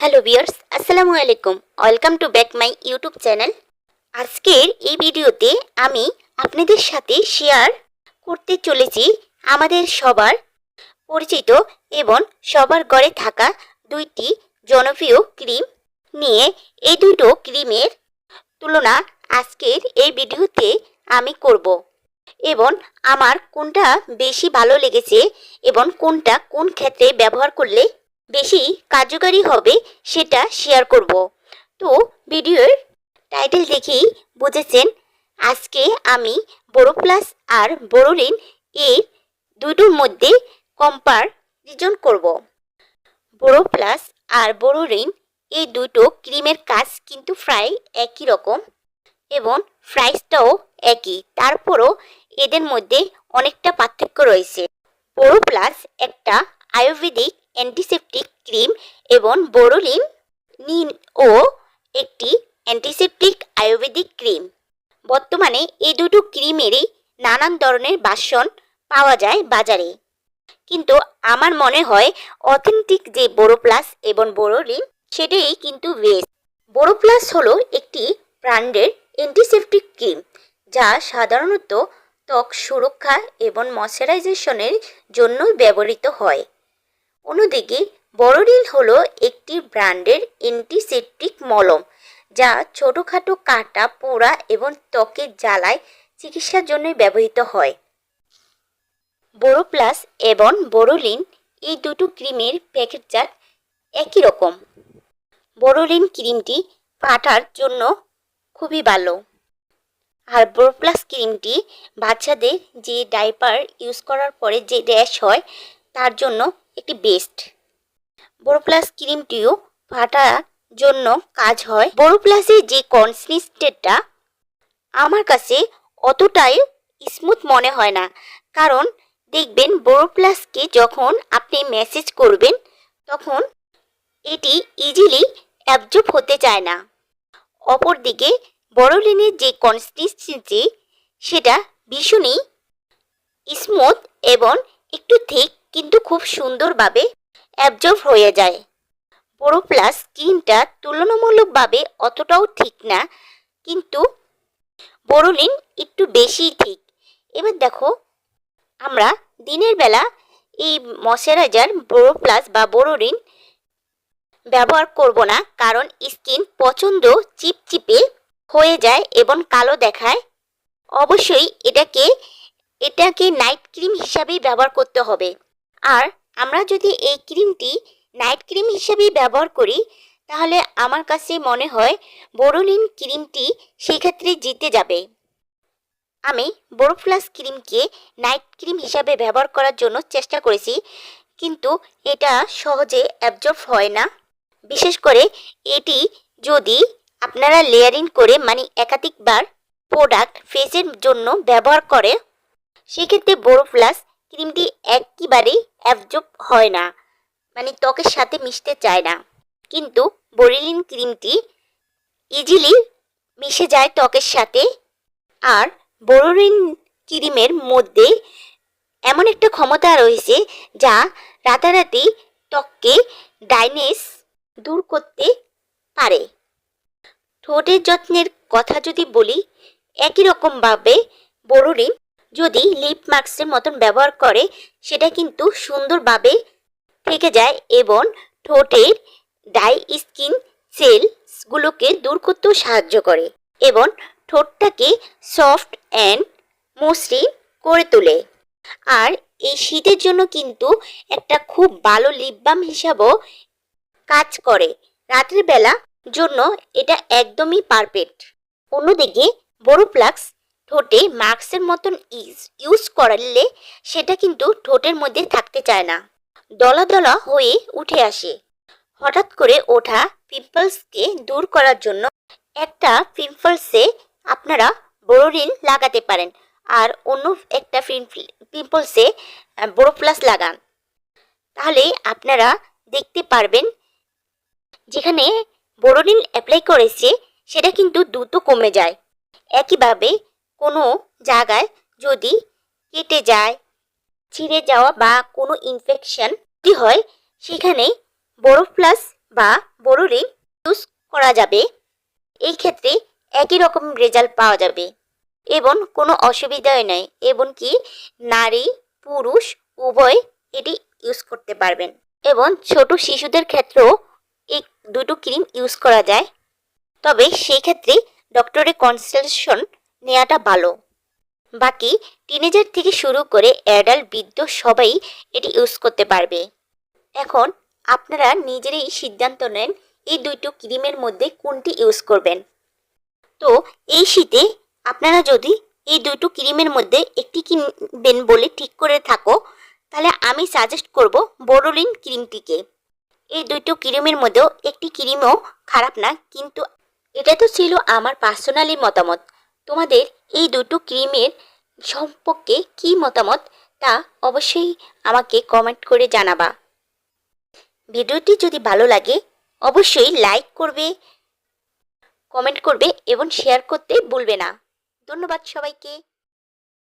Hello বিয়ার্স আসসালামু আলাইকুম welcome to back my YouTube channel আজকের এই ভিডিওতে আমি আপনাদের সাথে শেয়ার করতে চলেছি আমাদের সবার পরিচিত এবং সবার ঘরে থাকা দুইটি জনপ্রিয় ক্রিম নিয়ে এই দুটো ক্রিমের তুলনা আজকের এই ভিডিওতে আমি করব এবং আমার কোনটা বেশি ভালো লেগেছে এবং কোনটা কোন ক্ষেত্রে ব্যবহার করলে বেশি কার্যকারী হবে সেটা শেয়ার করব। তো ভিডিওর টাইটেল দেখেই বুঝেছেন, আজকে আমি বড়ো প্লাস আর বড়োলিন এই দুটোর মধ্যে কম্পারিজন করব। বড়ো প্লাস আর বড়োলিন এই দুটো ক্রিমের কাজ কিন্তু প্রায় একই রকম এবং প্রাইসটাও একই। তারপরও এদের মধ্যে অনেকটা পার্থক্য রয়েছে। বড়ো প্লাস একটা আয়ুর্বেদিক অ্যান্টিসেপটিক ক্রিম এবং বোরোলিন নিন ও একটি অ্যান্টিসেপটিক আয়ুর্বেদিক ক্রিম বর্তমানে এই দুটো ক্রিমেরই নানান ধরনের বাসন পাওয়া যায় বাজারে। কিন্তু আমার মনে হয় অথেন্টিক যে বোরো প্লাস এবং বোরোলিন সেটাই কিন্তু বেস্ট বোরো প্লাস হলো একটি ব্র্যান্ডের অ্যান্টিসেপটিক ক্রিম যা সাধারণত ত্বক সুরক্ষা এবং ময়শ্চারাইজেশনের জন্য ব্যবহৃত হয়। অন্যদিকে বড়রিল হলো একটি ব্র্যান্ডের অ্যান্টিসেপটিক মলম, যা ছোটোখাটো কাটা, পোড়া এবং ত্বকের জ্বালায় চিকিৎসার জন্য ব্যবহৃত হয়। বোরোপ্লাস এবং বোরোলিন এই দুটো ক্রিমের প্যাকেটজাত একই রকম। বোরোলিন ক্রিমটি পাঠার জন্য খুবই ভালো। আর বোরোপ্লাস ক্রিমটি বাচ্চাদের যে ডাইপার ইউজ করার পরে যে র্যাশ হয়, তার জন্য একটি বেস্ট। বোরো প্লাস ক্রিমটিও ফাটার জন্য কাজ হয়। বোরো প্লাসের যে কনসিস্টেন্টটা আমার কাছে অতটাই স্মুথ মনে হয় না। কারণ দেখবেন বোরো প্লাসকে যখন আপনি মেসেজ করবেন, তখন এটি ইজিলি অ্যাবজর্ব হতে চায় না। অপরদিকে বড়লিনের যে কনসিস্টেন্সি সেটা ভীষণই স্মুথ এবং একটু থিক কিন্তু খুব সুন্দরভাবে অ্যাবজর্ব হয়ে যায়। বড়ো প্লাস স্কিনটা তুলনামূলকভাবে অতটাও ঠিক না, কিন্তু বড়লিন একটু বেশিই ঠিক। এবার দেখো, আমরা দিনের বেলা এই ময়শ্চারাইজার বড়ো প্লাস বা বড়োরিন ব্যবহার করব না, কারণ স্কিন প্রচণ্ড চিপচিপে হয়ে যায় এবং কালো দেখায়। অবশ্যই এটাকে এটাকে নাইট ক্রিম হিসাবেই ব্যবহার করতে হবে। আর আমরা যদি এই ক্রিমটি নাইট ক্রিম হিসাবেই ব্যবহার করি, তাহলে আমার কাছে মনে হয় বোরোলিন ক্রিমটি সেক্ষেত্রে জিতে যাবে। আমি বোরো প্লাস ক্রিমকে নাইট ক্রিম হিসাবে ব্যবহার করার জন্য চেষ্টা করেছি, কিন্তু এটা সহজে অ্যাবজর্ব হয় না। বিশেষ করে এটি যদি আপনারা লেয়ারিং করে মানে একাধিকবার প্রোডাক্ট ফেসের জন্য ব্যবহার করে, সেক্ষেত্রে বোরো প্লাস ক্রিমটি একেবারেই অ্যাবজর্ব হয় না মানে ত্বকের সাথে মিশতে চায় না। কিন্তু বোরিলিন ক্রিমটি ইজিলি মিশে যায় ত্বকের সাথে। আর বোরোলিন ক্রিমের মধ্যে এমন একটা ক্ষমতা রয়েছে যা রাতারাতি ত্বককে ডাইনেস দূর করতে পারে। ঠোঁটের যত্নের কথা যদি বলি, একই রকমভাবে বোরোলিন যদি লিপ মাস্কের মতন ব্যবহার করে, সেটা কিন্তু সুন্দরভাবে থেকে যায় এবং ঠোঁটের ডাই স্কিন সেলসগুলোকে দূর করতেও সাহায্য করে এবং ঠোঁটটাকে সফট অ্যান্ড মসৃণ করে তোলে। আর এই শীতের জন্য কিন্তু একটা খুব ভালো লিপ বাম হিসাবেও কাজ করে। রাতের বেলা জন্য এটা একদমই পারফেক্ট অন্যদিকে বড় প্লাক্স ঠোঁটে মাস্কের মতন ইজ ইউজ করলে সেটা কিন্তু ঠোঁটের মধ্যে থাকতে চায় না। দলা দলা হয়ে উঠে আসে। হঠাৎ করে ওঠা পিম্পলসকে দূর করার জন্য একটা পিম্পলসে আপনারা বোরোরিন লাগাতে পারেন আর অন্য একটা পিম্পলসে বোরো প্লাস লাগান। তাহলে আপনারা দেখতে পারবেন যেখানে বোরোরিন অ্যাপ্লাই করেছে সেটা কিন্তু দ্রুত কমে যায়। একইভাবে কোনো জায়গায় যদি কেটে যায়, ছিঁড়ে যাওয়া বা কোনো ইনফেকশন যদি হয়, সেখানে বড় প্লাস বা বড় বড়লিন ইউজ করা যাবে। এই ক্ষেত্রে একই রকম রেজাল্ট পাওয়া যাবে এবং কোনো অসুবিধাই নয় এবং কি নারী, পুরুষ উভয় এটি ইউজ করতে পারবেন এবং ছোট শিশুদের ক্ষেত্রেও এই দুটো ক্রিম ইউজ করা যায়। তবে সেই ক্ষেত্রে ডক্টরের কনসালটেশন নেওয়াটা ভালো। বাকি টিনেজার থেকে শুরু করে অ্যাডাল্ট বৃদ্ধ সবাই এটি ইউজ করতে পারবে। এখন আপনারা নিজেরাই সিদ্ধান্ত নেন এই দুটো ক্রিমের মধ্যে কোনটি ইউজ করবেন। তো এই শীতে আপনারা যদি এই দুটো ক্রিমের মধ্যে একটি কিনবেন বলে ঠিক করে থাকো, তাহলে আমি সাজেস্ট করব বোরোলিন ক্রিমটিকে এই দুটো ক্রিমের মধ্যেও একটি ক্রিমও খারাপ না, কিন্তু এটা তো ছিল আমার পার্সোনালি মতামত। তোমাদের এই দুটো ক্রিমের সম্পর্কে কি মতামত, তা অবশ্যই আমাকে কমেন্ট করে জানাবা। ভিডিওটি যদি ভালো লাগে, অবশ্যই লাইক করবে কমেন্ট করবে এবং শেয়ার করতে ভুলবে না। ধন্যবাদ সবাইকে।